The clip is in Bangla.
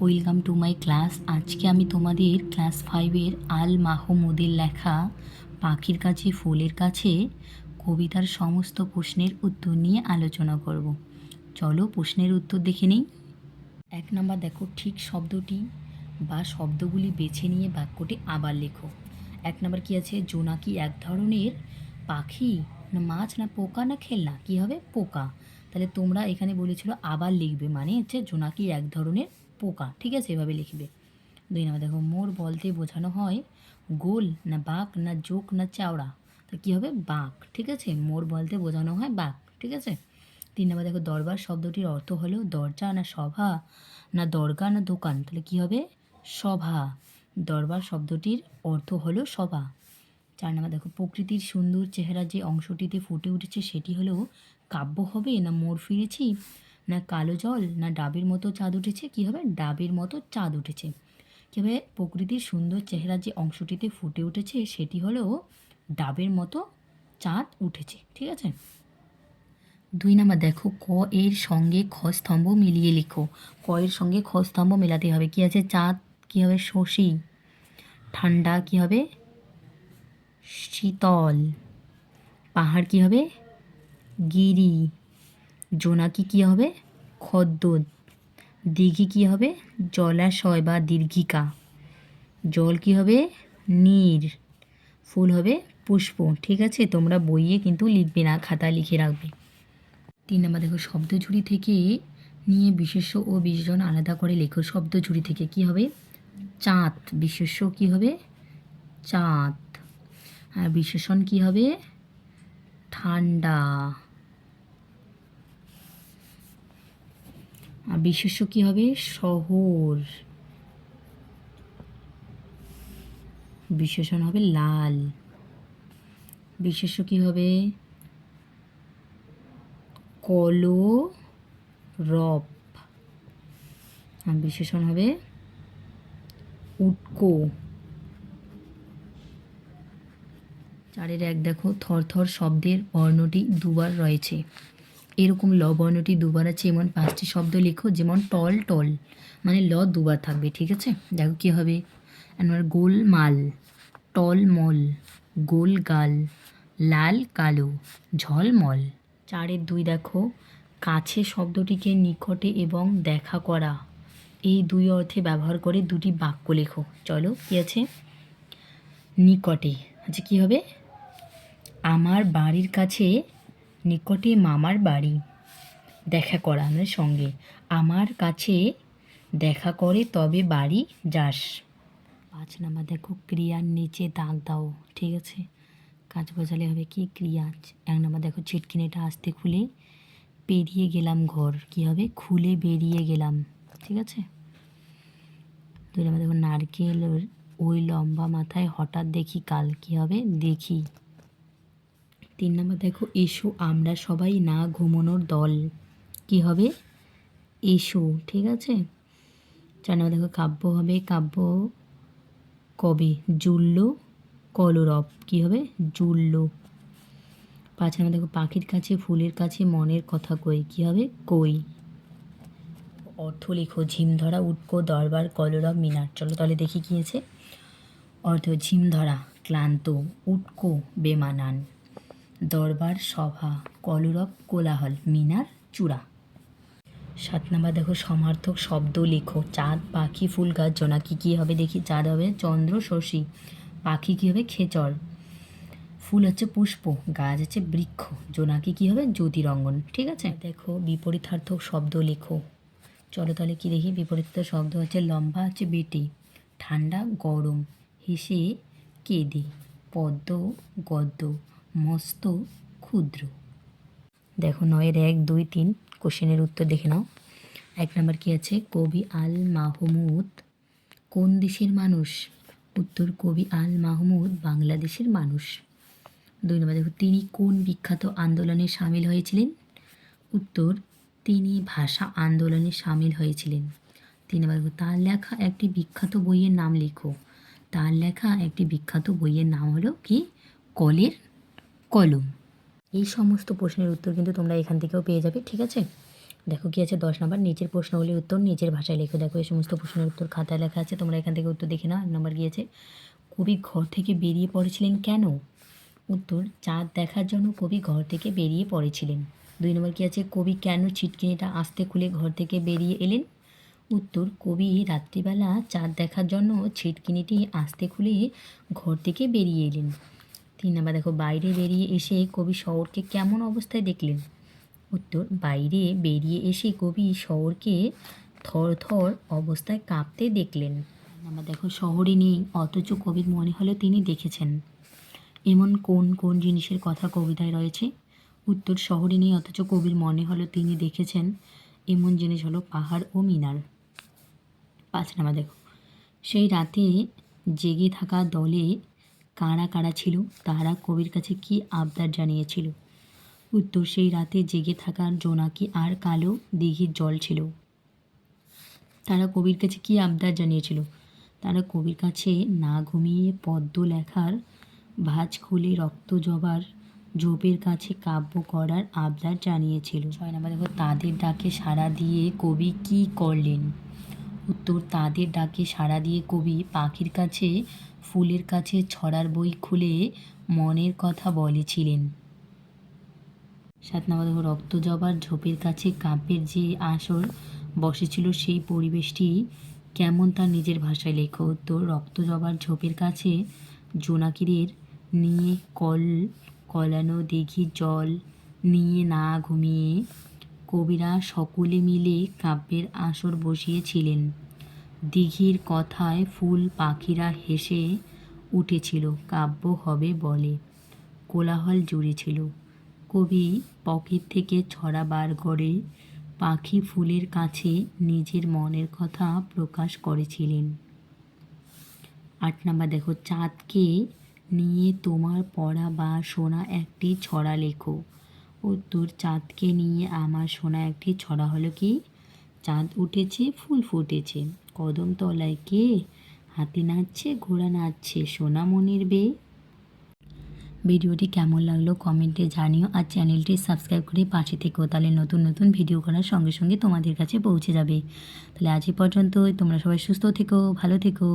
ওয়েলকাম টু মাই ক্লাস আজকে আমি তোমাদের ক্লাস ফাইভের আল মাহমুদের লেখা পাখির কাছে, ফুলের কাছে, কবিতার সমস্ত প্রশ্নের উত্তর নিয়ে আলোচনা করব। চলো প্রশ্নের উত্তর দেখে নিই। এক নাম্বার দেখো, ঠিক শব্দটি বা শব্দগুলি বেছে নিয়ে বাক্যটি আবার লেখো। এক নাম্বার কি আছে? জোনাকি এক ধরনের পাখি? না মাছ না পোকা না খেলনা? কি হবে? পোকা। তাহলে তোমরা এখানে বলেছিল আবার লিখবে। মানে হচ্ছে জোনাকি এক ধরনের পোকা, ঠিক আছে? এভাবে লিখবে। দুই নাম্বার, দেখো, মোর বলতে বোঝানো হয় গোল না বাঁক না জোক না চাওড়া। তা কী হবে? বাঁক ঠিক আছে? মোর বলতে বোঝানো হয় বাঁক ঠিক আছে? তিন নম্বর, দেখো, দরবার শব্দটির অর্থ হলো দরজা না সভা না দরগা না দোকান। তাহলে কী হবে? সভা। দরবার শব্দটির অর্থ হলো সভা। চার নম্বর, দেখো, প্রকৃতির সুন্দর চেহারা যে অংশটিতে ফুটে উঠেছে সেটি হলো কাব্য হবে না মোর ফিরেছি? না কালো জল, না ডাবের মতো চাঁদ উঠেছে, কী হবে? ডাবের মতো চাঁদ উঠেছে। কী হবে? প্রকৃতির সুন্দর চেহারা যে অংশটিতে ফুটে উঠেছে, সেটি হলো ডাবের মতো চাঁদ উঠেছে। ঠিক আছে? দুই নাম্বার দেখো, ক এর সঙ্গে খ স্তম্ভ মিলিয়ে লিখো। ক এর সঙ্গে খ স্তম্ভ মেলাতে হবে। কি আছে? চাঁদ, কী হবে? শশী। ঠান্ডা কী হবে? শীতল। পাহাড় কী হবে? গিরি। জোনাকি কী হবে? খদ্দ দিঘি কী হবে? জলাশয় বা দীর্ঘিকা। জল কী হবে? নীর। ফুল হবে পুষ্প। ঠিক আছে? তোমরা বইয়ে কিন্তু লিখবে না খাতা লিখে রাখবে। তিন নম্বর, দেখো শব্দ ঝুড়ি থেকে নিয়ে বিশেষ্য ও বিশেষণ আলাদা করে লেখো। শব্দ ঝুড়ি থেকে কি হবে? চাঁদ। বিশেষ্য কি হবে? চাঁদ। আর বিশেষণ কি হবে? ঠান্ডা। আর বিশেষ্য কি হবে? শহর। বিশেষণ হবে লাল। বিশেষ্য কি হবে? কলো রপ আর বিশেষণ হবে উটকো। চারের এক দেখো, থরথর শব্দের বর্ণটি দুবার রয়েছে। এরকম ল বর্ণটি দুবার আছে, এমন পাঁচটি শব্দ লেখো, যেমন টল টল মানে ল দুবার থাকবে, ঠিক আছে? দেখো কী হবে। আমার গোল মাল, টল মল, গোল গাল, লাল কালো ঝলমল চারের দুই দেখো, কাছে শব্দটিকে নিকটে এবং দেখা করা। এই দুই অর্থে ব্যবহার করে দুটি বাক্য লেখো। চলো, কী আছে? নিকটে। আচ্ছা কী হবে? আমার বাড়ির কাছে নিকটে মামার বাড়ি। দেখা করা সঙ্গে। আমার কাছে দেখা করে তবে বাড়ি যাস। পাঁচ নাম্বার দেখো, ক্রিয়ার নিচে দাগ দাও, ঠিক আছে? কাজ বোঝালে হবে কি? ক্রিয়া। এক নাম্বার দেখো ছিটকিনিটা আসতে খুলে পেরিয়ে গেলাম ঘর। কি হবে? খুলে বেরিয়ে গেলাম, ঠিক আছে? দুই নাম্বার দেখো, নারকেল ওই লম্বা মাথায় হঠাৎ দেখি কাল। কি হবে? দেখি। তিন নম্বর দেখো, এসো আমরা সবাই না ঘুমানোর দল। কি হবে? এসো, ঠিক আছে? চার নম্বর দেখো, কাব্য হবে, কাব্য কবে? জুল্ল কলরব। কি হবে? জুল্ল। পাঁচ নম্বর দেখো, পাখির কাছে, ফুলের কাছে, মনের কথা কই? কি হবে? কই। অর্থ লেখো ঝিম ধরা উটকো দরবার, কলরব, মিনার। চলো তাহলে দেখি কি আছে। অর্থ ঝিম ধরা ক্লান্ত উটকো বেমানান। দরবার, সভা, কলরব, কোলাহল, মিনার, চূড়া। সাত নাম্বার দেখো, সমার্থক শব্দ লেখো। চাঁদ, পাখি, ফুল গাছ, জোনাকি কী হবে দেখি? চাঁদ হবে চন্দ্র, শশী। পাখি কী হবে? খেচর। ফুল হচ্ছে পুষ্প, গাছ হচ্ছে বৃক্ষ। জোনাকি কী হবে? জ্যোতিরঙ্গন। ঠিক আছে? দেখো, বিপরীতার্থক শব্দ লেখো। চলো তাহলে কী দেখি? বিপরীত শব্দ হচ্ছে লম্বা, হচ্ছে বেটে। ঠান্ডা, গরম। হেসে, কেঁদে। পদ্ম, গদ্য। মস্ত ক্ষুদ্র। দেখো নয়ের এক, দুই, তিন কোশ্চেনের উত্তর দেখে নাও। এক নম্বর কি আছে? কবি আল মাহমুদ। কোন দেশের মানুষ? উত্তর, কবি আল মাহমুদ বাংলাদেশের মানুষ। দুই নম্বর দেখো, তিনি কোন বিখ্যাত আন্দোলনে সামিল হয়েছিলেন? উত্তর, তিনি ভাষা আন্দোলনে সামিল হয়েছিলেন। তিন নম্বর দেখো, তার লেখা একটি বিখ্যাত বইয়ের নাম লেখো। তার লেখা একটি বিখ্যাত বইয়ের নাম হলো কি? কলের কলম। এই সমস্ত প্রশ্নের উত্তর কিন্তু তোমরা এখান থেকেও পেয়ে যাবে, ঠিক আছে? দেখো কি আছে, দশ নম্বর, নিচের প্রশ্নগুলির উত্তর নিজের ভাষায় লেখো। দেখো, এই সমস্ত প্রশ্নের উত্তর খাতায় লেখা আছে, তোমরা এখান থেকে উত্তর দেখে নাও। এক নম্বর গিয়েছে কবি ঘর থেকে বেরিয়ে পড়েছিলেন কেন? উত্তর, চাঁদ দেখার জন্য কবি ঘর থেকে বেরিয়ে পড়েছিলেন। দুই নম্বর কি আছে? কবি কেন ছিটকিনিটা আস্তে খুলে ঘর থেকে বেরিয়ে এলেন? উত্তর, কবি রাত্রিবেলা চাঁদ দেখার জন্য ছিটকিনিটি আস্তে খুলে ঘর থেকে বেরিয়ে এলেন। তিন নম্বর, দেখো, বাইরে বেরিয়ে এসে কবি শহরকে কেমন অবস্থায় দেখলেন? উত্তর, বাইরে বেরিয়ে এসে কবি শহরকে থর থর অবস্থায় কাঁপতে দেখলেন। আমরা দেখো, শহরে নেই, অথচ কবির মনে হলো তিনি দেখেছেন। এমন কোন কোন জিনিসের কথা কবিতায় রয়েছে? উত্তর, শহরে নেই, অথচ কবির মনে হলো তিনি দেখেছেন। এমন জিনিস হলো পাহাড় ও মিনার। পাঁচ নাম্বার, দেখো, সেই রাতে জেগে থাকা দলে কারা কারা ছিল, তারা কবির কাছে কি আবদার জানিয়েছিল? উত্তর, সেই রাতে জেগে থাকার জোনাকি আর কালো দিঘির জল ছিল। তারা কবির কাছে কি আবদার জানিয়েছিল? তারা কবির কাছে না ঘুমিয়ে পদ্ম লেখার ভাঁজ খুলে রক্ত জবার জোপের কাছে কাব্য করার আবদার জানিয়েছিল। ছয় নম্বর দেখো, তাদের ডাকে সাড়া দিয়ে কবি কি করলেন? উত্তর তাদের ডাকে সাড়া দিয়ে কবি পাখির কাছে, ফুলের কাছে ছড়ার বই খুলে মনের কথা বলেছিলেন। সাত নম্বর রক্ত জবার ঝোপের কাছে কাব্যের যে আসর বসেছিল সেই পরিবেশটি কেমন তার নিজের ভাষায় লেখো? উত্তর, রক্ত জবার ঝোপের কাছে জোনাকিদের নিয়ে কল, কলানো দেখি জল, নিয়ে না ঘুমিয়ে কবিরা সকলে মিলে কাব্যের আসর বসিয়েছিলেন। দিঘির কথায় ফুল পাখিরা হেসে উঠেছিল, কাব্য হবে বলে। কোলাহল জুড়েছিল। কবি পকেট থেকে ছড়া বার করে পাখি ফুলের কাছে নিজের মনের কথা প্রকাশ করেছিলেন। আট নাম্বার দেখো, চাঁদকে নিয়ে তোমার পড়া বা শোনা একটি ছড়া লেখো। উত্তর চাঁদকে নিয়ে আমার শোনা একটি ছড়া হলো কি? চাঁদ উঠেছে, ফুল ফুটেছে। কদম তলায় কে? হাতি নাচছে, ঘোড়া নাচছে সোনামণির বে। ভিডিওটি কেমন লাগল কমেন্টে জানিও আর চ্যানেলটি সাবস্ক্রাইব করে পাশে থেকো, তাহলে নতুন নতুন ভিডিও করার সঙ্গে সঙ্গে তোমাদের কাছে পৌঁছে যাবে। তাহলে আজ পর্যন্তই, তোমরা সবাই সুস্থ থেকো, ভালো থেকো।